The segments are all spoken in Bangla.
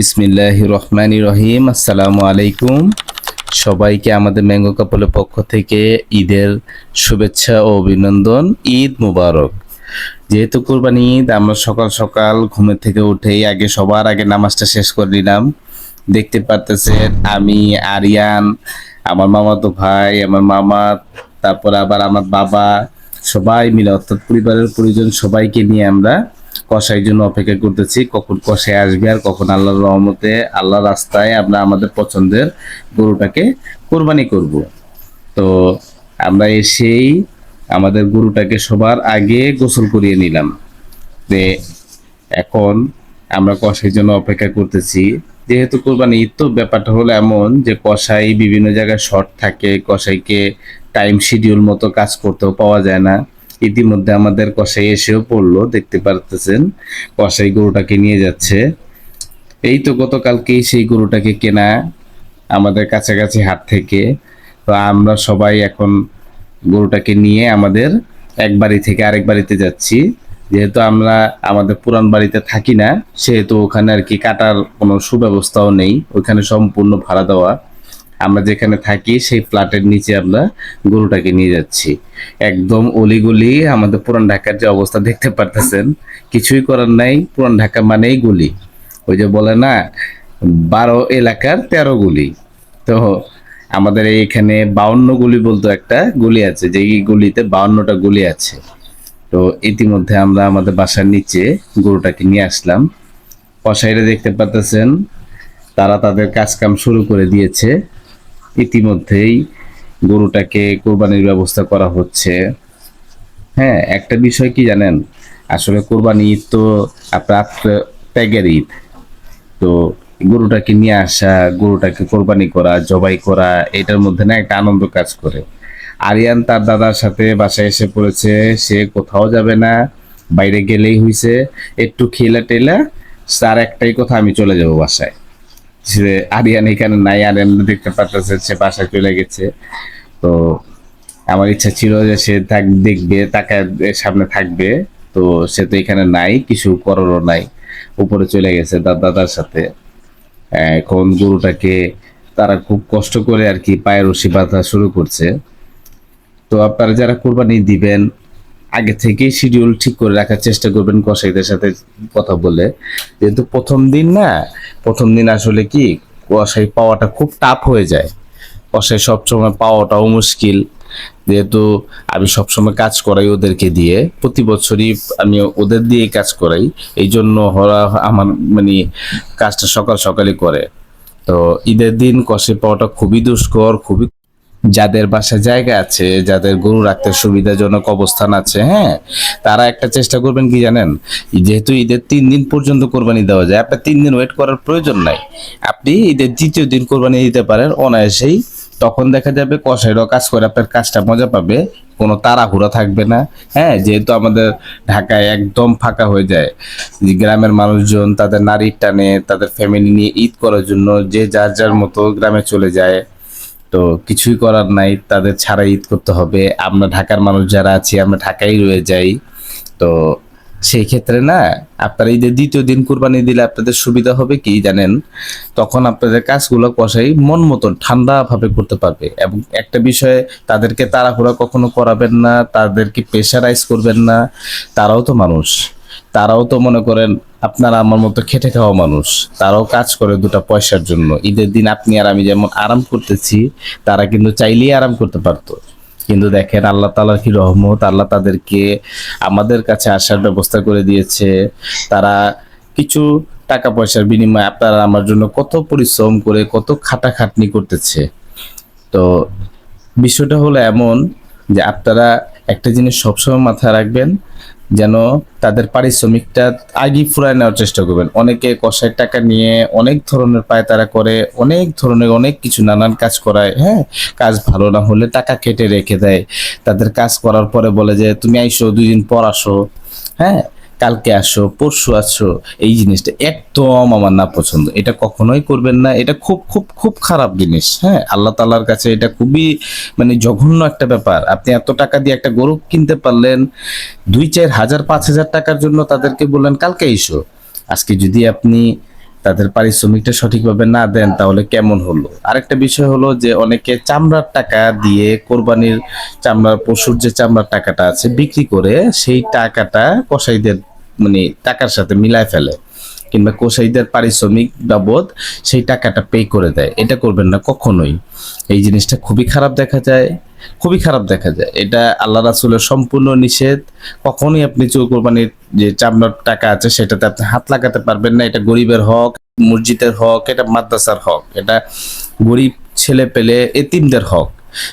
বিসমিল্লাহ রহমানি রহিম। আসসালামু আলাইকুম। সবাইকে আমাদের ম্যাঙ্গো কাপলের পক্ষ থেকে ঈদের শুভেচ্ছা ও অভিনন্দন। ঈদ মুবারক। যেহেতু কোরবানি ঈদ, আমরা সকাল সকাল ঘুমের থেকে উঠেই আগে সবার আগে নামাজটা শেষ করে নিলাম। দেখতে পারতেছেন আমি, আরিয়ান, আমার মামাতো ভাই, আমার মামা, তারপর আবার আমার বাবা। সবাই মিলে, অর্থাৎ পরিবারের পরিজন সবাইকে নিয়ে আমরা কষাই জন্য অপেক্ষা করতেছি, কখন কষাই আসবে আর কখন আল্লাহর রহমতে আল্লাহ রাস্তায় আমরা আমাদের পছন্দের গরুটাকে কোরবানি করব। তো আমরা এসেই আমাদের গরুটাকে সবার আগে গোসল করিয়ে নিলাম। যে এখন আমরা কষাইয়ের জন্য অপেক্ষা করতেছি। যেহেতু কোরবানি ঈদ, তো ব্যাপারটা হলো এমন যে কষাই বিভিন্ন জায়গায় শর্ট থাকে কষাইকে টাইম শিডিউল মতো কাজ করতেও পাওয়া যায় না। ইতিমধ্যে আমাদের কষাই এসেও পড়ল, দেখতে পারতেছেন। কষাই গরুটাকে নিয়ে যাচ্ছে। এই তো গতকালকেই সেই গরুটাকে কেনা আমাদের কাছাকাছি হাট থেকে। তো আমরা সবাই এখন গরুটাকে নিয়ে আমাদের এক বাড়ি থেকে আরেক বাড়িতে যাচ্ছি। যেহেতু আমরা আমাদের পুরান বাড়িতে থাকি না, সেহেতু ওখানে আর কি কাটার কোনো সুব্যবস্থাও নেই। ওখানে সম্পূর্ণ ভাড়া দেওয়া। আমরা যেখানে থাকি, সেই ফ্ল্যাটের নিচে আমরা গরুটাকে নিয়ে যাচ্ছি। একদম অলিগলি আমাদের পুরান ঢাকার যে অবস্থা দেখতে পারতেছেন, কিছুই করার নাই। পুরান ঢাকা মানেই গুলি। ওই যে বলে না, বারো এলাকার তেরো গুলি। তো আমাদের এইখানে বাউন্ন গুলি বলতো একটা গুলি আছে, যে গুলিতে বাউন্নটা গুলি আছে। তো ইতিমধ্যে আমরা আমাদের বাসার নিচে গরুটাকে নিয়ে আসলাম। কসাইরা দেখতে পারতেছেন, তারা তাদের কাজকাম শুরু করে দিয়েছে। ইতিমধ্যেই গরুটাকে কোরবানির ব্যবস্থা করা হচ্ছে। হ্যাঁ একটা বিষয় কি জানেন? আসলে কোরবানি ঈদ তো আপনার ত্যাগের ঈদ। তো গরুটাকে নিয়ে আসা, গরুটাকে কোরবানি করা, জবাই করা, এটার মধ্যে না একটা আনন্দ কাজ করে। আরিয়ান তার দাদার সাথে বাসায় এসে পড়েছে, সে কোথাও যাবে না, বাইরে গেলেই হইছে। একটু খেলা টেলা, তার একটাই কথা, আমি চলে যাব বাসায়। সে আরিয়ান এখানে নাই, আরিয়ান দেখতে পারতেছে সে বাসায় চলে গেছে। তো আমার ইচ্ছা ছিল যে সে থাক, দেখবে, তাকে সামনে থাকবে। তো সে তো এখানে নাই, কিছু করারও নাই। উপরে চলে গেছে তার দাদার সাথে। এখন গরুটাকে তারা খুব কষ্ট করে আর কি পায়ের রশি বাঁধা শুরু করছে। তো আপনারা যারা কোরবানি দিবেন আগে থেকেই শিডিউল ঠিক করে রাখার চেষ্টা করবেন কসাইদের সাথে কথা বলে। যেহেতু প্রথম দিন না, প্রথম দিন আসলে কি, কসাই পাওয়াটা খুব টাফ হয়ে যায়। কসাই সবসময় পাওয়াটাও মুশকিল। যেহেতু আমি সবসময় কাজ করাই ওদেরকে দিয়ে, প্রতি বছরই আমি ওদের দিয়ে কাজ করাই। এই জন্য ওরা আমার মানে কাজটা সকাল সকালই করে। তো ঈদের দিন কষে পাওয়াটা খুবই দুষ্কর, খুবই যাদের বাসায় জায়গা আছে, যাদের গরু রাখতে সুবিধাজনক অবস্থান আছে হ্যাঁ তারা একটা চেষ্টা করবেন কি জানেন? যেহেতু ঈদের তিন দিন পর্যন্ত কোরবানি দেওয়া যায়, আপনার তিন দিন ওয়েট করার প্রয়োজন নাই। আপনি ঈদের দ্বিতীয় দিন কোরবানি দিতে পারেন, অনায়াসেই। তখন দেখা যাবে কষাইরাও কাজ করে, আপনার কাজটা মজা পাবে, কোনো তাড়াহুড়া থাকবে না হ্যাঁ যেহেতু আমাদের ঢাকায় একদম ফাঁকা হয়ে যায়। গ্রামের মানুষজন, তাদের নারীর টানে, তাদের ফ্যামিলি নিয়ে ঈদ করার জন্য যে যার যার মতো গ্রামে চলে যায়। তো কিছুই করার নাই, তাদের ছাড়া ঈদ করতে হবে। আমরা ঢাকার মানুষ যারা আছি, আমরা ঢাকায় রয়ে যাই। তো সেই ক্ষেত্রে না, আপনারা ঈদের দ্বিতীয় দিন কুরবানি দিলে আপনাদের সুবিধা হবে কি জানেন? তখন আপনাদের কাজগুলো কষাই মন মতন ঠান্ডা ভাবে করতে পারবে। এবং একটা বিষয়ে তাদেরকে তাড়াহুড়া কখনো করাবেন না, তাদেরকে প্রেশারাইজ করবেন না। তারাও তো মানুষ। তারাও তো মনে করেন আপনারা আমার মতো খেটে খাওয়া মানুষ। তারাও কাজ করে দুটা পয়সার জন্য। ঈদের দিন আপনি আর আমি যেমন আরাম করতেছি, তারা কিন্তু চাইলেই আরাম করতে পারতো। কিন্তু দেখেন আল্লাহ তালার কি রহমত, আল্লাহ তাদেরকে আমাদের কাছে আসার ব্যবস্থা করে দিয়েছে। তারা কিছু টাকা পয়সার বিনিময়ে আপনারা আমার জন্য কত পরিশ্রম করে কত খাটাখাটনি করতেছে। তো বিষয়টা হলো এমন যে আপনারা একটা জিনিস সবসময় মাথায় রাখবেন যেন তাদের পারিশ্রমিকটা আগে ফুরায় নেওয়ার চেষ্টা করবেন। অনেকে কষায় টাকা নিয়ে অনেক ধরনের পায় তারা করে, অনেক ধরনের অনেক কিছু নানান কাজ করায় হ্যাঁ? কাজ ভালো না হলে টাকা কেটে রেখে দেয়। তাদের কাজ করার পরে বলে যে, তুমি আইসো, দুই দিন পর আসো। হ্যাঁ? কালকে আসো, পরশু আসো, এই জিনিসটা একদম আমার না পছন্দ। এটা কখনোই করবেন না। এটা খুব খুব খুব খারাপ জিনিস হ্যাঁ? আল্লাহ তালার কাছে এটা খুবই মানে জঘন্য একটা ব্যাপার। আপনি এত টাকা দিয়ে একটা গরু কিনতে পারলেন, দুই, চার হাজার, পাঁচ হাজার টাকার জন্য তাদেরকে বললেন, কালকে এসো। আজকে যদি আপনি তাদের পারিশ্রমিকটা সঠিকভাবে না দেন, তাহলে কেমন হলো? আরেকটা বিষয় হলো যে, অনেকে চামড়ার টাকা দিয়ে কোরবানির চামড়ার, পশুর যে চামড়ার টাকাটা আছে, বিক্রি করে সেই টাকাটা কসাইদের মানে টাকার সাথে মিলায় ফেলে। কিংবা কোসাইদের পারিশ্রমিক বাবদ সেই টাকাটা পে করে দেয়। এটা করবেন না কখনোই। এই জিনিসটা খুবই খারাপ দেখা যায়। খুবই খারাপ দেখা যায়। এটা আল্লাহ রাসুলের সম্পূর্ণ নিষেধ। কখনোই আপনি চোর কোরবানির যে চামড়ার টাকা আছে, সেটাতে আপনি হাত লাগাতে পারবেন না। এটা গরিবের হক, মসজিদের হক, এটা মাদ্রাসার হক। এটা গরিব ছেলে পেলে এতিমদের হক।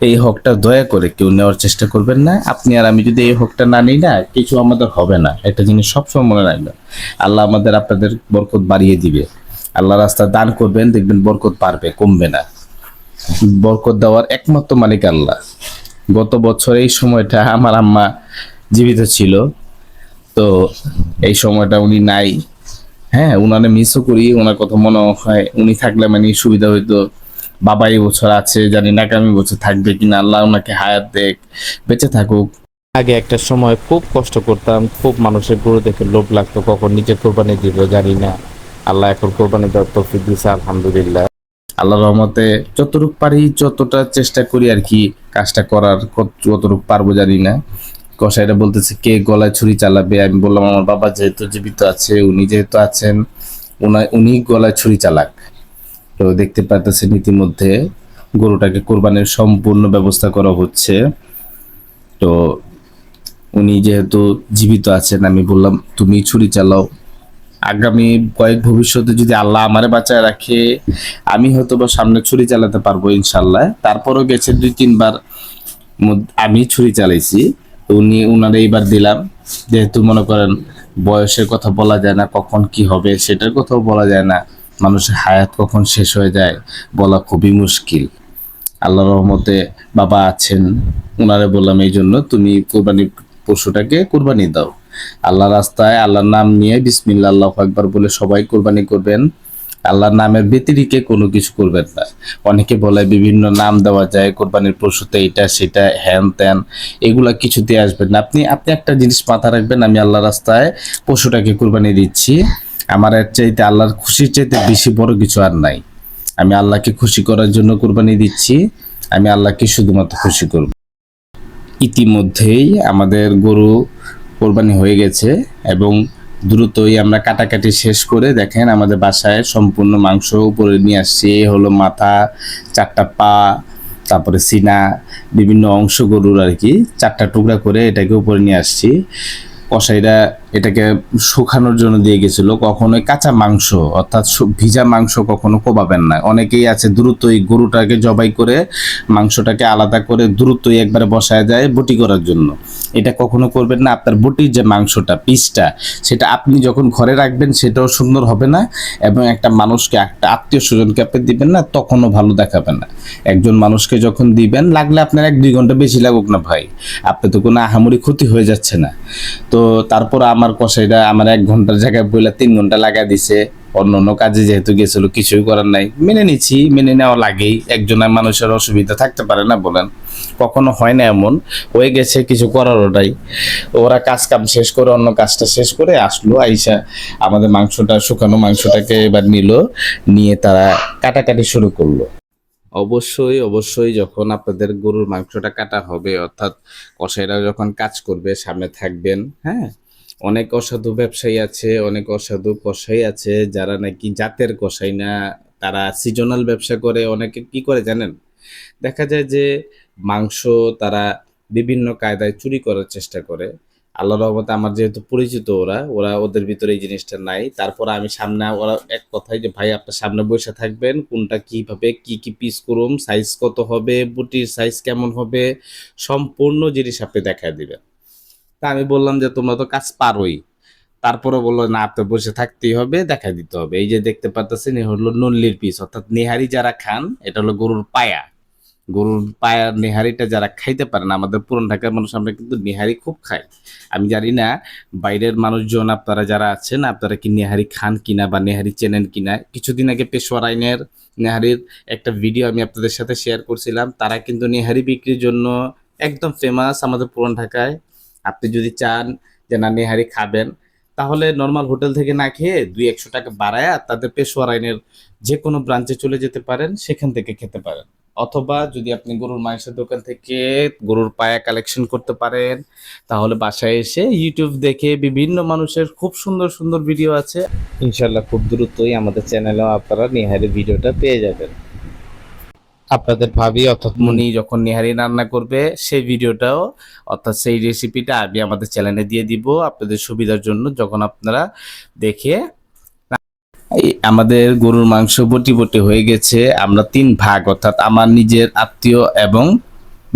এই হকটা দয়া করে কেউ নেওয়ার চেষ্টা করবেন না। আপনি আর আমি যদি এই হকটা না নিই না, কিছু আমাদের হবে না। একটা জিনিস সবসময় মনে রাখবেন। আল্লাহ আমাদের আপনাদের বরকত বাড়িয়ে দিবে। আল্লাহ রাস্তা দান করবেন, দেখবেন বরকত পারবে কমবে না। বরকত দেওয়ার একমাত্র মালিক আল্লাহ। গত বছর এই সময়টা আমার আম্মা জীবিত ছিল। তো এই সময়টা উনি নাই। হ্যাঁ উনারে মিসও করি ওনার কথা মনে হয়। উনি থাকলে মানে সুবিধা হইতো। বাবা এই বছর আছে জানি না আগামী বছর থাকবে কিনা আল্লাহ ওনাকে হায়াত দেখ বেঁচে থাকুক। আগে একটা সময় খুব কষ্ট করতাম খুব মানুষের গরু দেখে লোভ লাগতো কখন নিজে কোরবানি দিব জানি না। আল্লাহ এখন কোরবানি দেওয়ার তৌফিক দিয়েছে আলহামদুলিল্লাহ। আল্লাহ রহমতে যতটুক পারি যতটা চেষ্টা করি আর কি কাজটা করার যতটুক পারব জানি না। কসাইরা বলতেছে কে গলায় ছুরি চালাবে? আমি বললাম আমার বাবা যেহেতু জীবিত আছে উনি যেহেতু আছেন উনি গলায় ছুরি চালাক। তো দেখতে পাইতেছেন ইতিমধ্যে গরুটাকে কোরবানির সম্পূর্ণ ব্যবস্থা করা হচ্ছে। তো উনি যেহেতু জীবিত আছেন, আমি বললাম, তুমি ছুরি চালাও। আগামী কয়েক ভবিষ্যতে যদি আল্লাহ আমারে বাঁচায় রাখে, আমি হয়তো বা সামনে ছুরি চালাতে পারব ইনশাল্লাহ তারপরও গেছে দুই, তিনবার আমি ছুরি চালাইছি। উনি উনারে এইবার দিলাম। যেহেতু মনে করেন বয়সের কথা বলা যায় না কখন কি হবে, সেটার কথাও বলা যায় না। মানুষের হায়াত কখন শেষ হয়ে যায় বলা খুবই মুশকিল। আল্লাহ রহমতে বাবা আছেন, উনারে বললাম, এই জন্য তুমি কোরবানি পশুটাকে কোরবানি দাও। আল্লাহ রাস্তায় আল্লাহর নাম নিয়ে বিসমিল্লা আল্লাহ একবার বলে সবাই কোরবানি করবেন। আল্লাহর নামের ব্যতিরিকে কোনো কিছু করবেন না। অনেকে বলে বিভিন্ন নাম দেওয়া যায়, কোরবানির পশুতে এটা, সেটা, হ্যান ত্যান, এগুলা কিছুতে আসবেন না। আপনি আপনি একটা জিনিস মাথা রাখবেন, আমি আল্লাহ রাস্তায় পশুটাকে কোরবানি দিচ্ছি। আমার এর চাইতে আল্লাহর খুশির চাইতে বেশি বড় কিছু আর নাই। আমি আল্লাহকে খুশি করার জন্য কোরবানি দিচ্ছি, আমি আল্লাহকে শুধুমাত্র খুশি করব। ইতিমধ্যেই আমাদের গরু কোরবানি হয়ে গেছে এবং দ্রুতই আমরা কাটাকাটি শেষ করে দেখেন আমাদের বাসায় সম্পূর্ণ মাংস উপরে নিয়ে আসছি। এই হলো মাথা, চারটা পা, তারপরে সিনা, বিভিন্ন অংশ গরুর আর কি। চারটা টুকরা করে এটাকে উপরে নিয়ে আসছি। কসাইরা এটাকে শুকানোর জন্য দিয়ে গেছিল। কখনোই কাঁচা মাংস, অর্থাৎ ভিজা মাংস কখনো কোবাবেন না। অনেকেই আছে দ্রুতই গরুটাকে জবাই করে মাংসটাকে আলাদা করে দ্রুতই একবারে বসায় যায় বটি করার জন্য। এটা কখনো করবেন না। আপনার বটির যে মাংসটা, পিসটা, সেটা আপনি যখন ঘরে রাখবেন, সেটাও সুন্দর হবে না এবং একটা মানুষকে, একটা আত্মীয় স্বজনকে আপনি দিবেন না, তখনও ভালো দেখাবে না। একজন মানুষকে যখন দিবেন, লাগলে আপনার এক দুই ঘণ্টা বেশি লাগুক না ভাই। আপনি তো কোনো আহামরি ক্ষতি হয়ে যাচ্ছে না। তো তারপর আমার কষাইটা আমার এক ঘণ্টার জায়গায় বইলা তিন ঘণ্টা লাগা দিছে। অন্য অন্য কাজে যেহেতু গেছিল, কিছুই করার নাই। মেনে নিচ্ছি মেনে নেওয়া লাগেই। একজনের মানুষের অসুবিধা থাকতে পারে না বলেন। কখনো হয় না এমন। হয়ে গেছে, কিছু করার ওটাই ওরা কাজ কাম শেষ করে, অন্য কাজটা শেষ করে আসলো, আইসা আমাদের মাংসটা, শুকানো মাংসটাকে এবার নিল, নিয়ে তারা কাটাকাটি শুরু করল। অবশ্যই অবশ্যই যখন আপনাদের গরুর মাংসটা কাটা হবে, অর্থাৎ কষাইরা যখন কাজ করবে, সামনে থাকবেন হ্যাঁ? অনেক অসাধু ব্যবসায়ী আছে, অনেক অসাধু কষাই আছে, যারা নাকি জাতের কষাই না, তারা সিজনাল ব্যবসা করে, অনেকে কি করে জানেন? দেখা যায় যে মাংস তারা বিভিন্ন কায়দায় চুরি করার চেষ্টা করে। আল্লাহ রহমতে আমার যেহেতু পরিচিত ওরা ওরা ওদের ভিতরে এই জিনিসটা নাই। তারপর আমি সামনে, ওরা এক কথাই যে, ভাই, আপনার সামনে বসে থাকবেন, কোনটা কীভাবে, কি কি পিস করুম সাইজ কত হবে, বুটির সাইজ কেমন হবে? সম্পূর্ণ জিনিস আপনি দেখা দিবেন। তা আমি বললাম যে, তোমরা তো কাজ পারোই। তারপরে বলল, না আপনি বসে থাকতেই হবে দেখা দিতে হবে। এই যে দেখতে পাচ্ছেন এ হলো নল্লির পিস, অর্থাৎ নেহারি যারা খান, এটা হলো গরুর পায়া। গরুর পায়ার নেহারিটা যারা খাইতে পারে না, আমাদের পুরান ঢাকার মানুষ, আমরা কিন্তু নেহারি খুব খাই। আমি জানি না, বাইরের মানুষজন, আপনারা যারা আছেন, আপনারা কি নেহারি খান কিনা বা নেহারি চেনেন কিনা? কিছুদিন আগে পেশোয়ার আইনের নেহারির একটা ভিডিও আমি আপনাদের সাথে শেয়ার করছিলাম। তারা কিন্তু নেহারি বিক্রির জন্য একদম ফেমাস আমাদের পুরান ঢাকায় আপনি যদি চান যে না, নেহারি খাবেন, তাহলে নর্মাল হোটেল থেকে না খেয়ে দুই একশো টাকা বাড়ায়া তাদের পেশোয়ার আইনের যে কোনো ব্রাঞ্চে চলে যেতে পারেন, সেখান থেকে খেতে পারেন। অথবা যদি আপনি গরুর মাংসের দোকান থেকে গরুর পায়া কালেকশন করতে পারেন, তাহলে বাসায় এসে ইউটিউব দেখে বিভিন্ন মানুষের খুব সুন্দর সুন্দর ভিডিও আছে। ইনশাল্লাহ খুব দ্রুতই আমাদের চ্যানেলেও আপনারা নিহারি ভিডিওটা পেয়ে যাবেন। আপনাদের ভাবি অর্থাৎ উনি যখন নিহারি রান্না করবে, সেই ভিডিওটাও, অর্থাৎ সেই রেসিপিটা আমি আমাদের চ্যানেলে দিয়ে দিব আপনাদের সুবিধার জন্য, যখন আপনারা দেখে আমাদের গরুর মাংস বটি বটি হয়ে গেছে। আমরা তিন ভাগ, অর্থাৎ আমার নিজের আত্মীয় এবং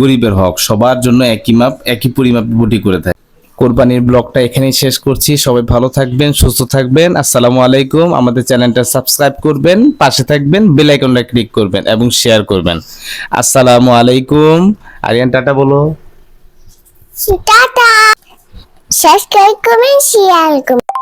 গরিবের হক, সবার জন্য একই মাপ, একই পরিমাপ বটি করে থাকি। কোরবানির ব্লগটা এখানেই শেষ করছি। সবাই ভালো থাকবেন, সুস্থ থাকবেন। আসসালামু আলাইকুম। আমাদের চ্যানেলটা সাবস্ক্রাইব করবেন, পাশে থাকবেন, বেল আইকনটা ক্লিক করবেন এবং শেয়ার করবেন। আসসালামু আলাইকুম। আরিয়ান, টাটা বলো। টাটা। সাবস্ক্রাইব করবেন, শেয়ার করবেন।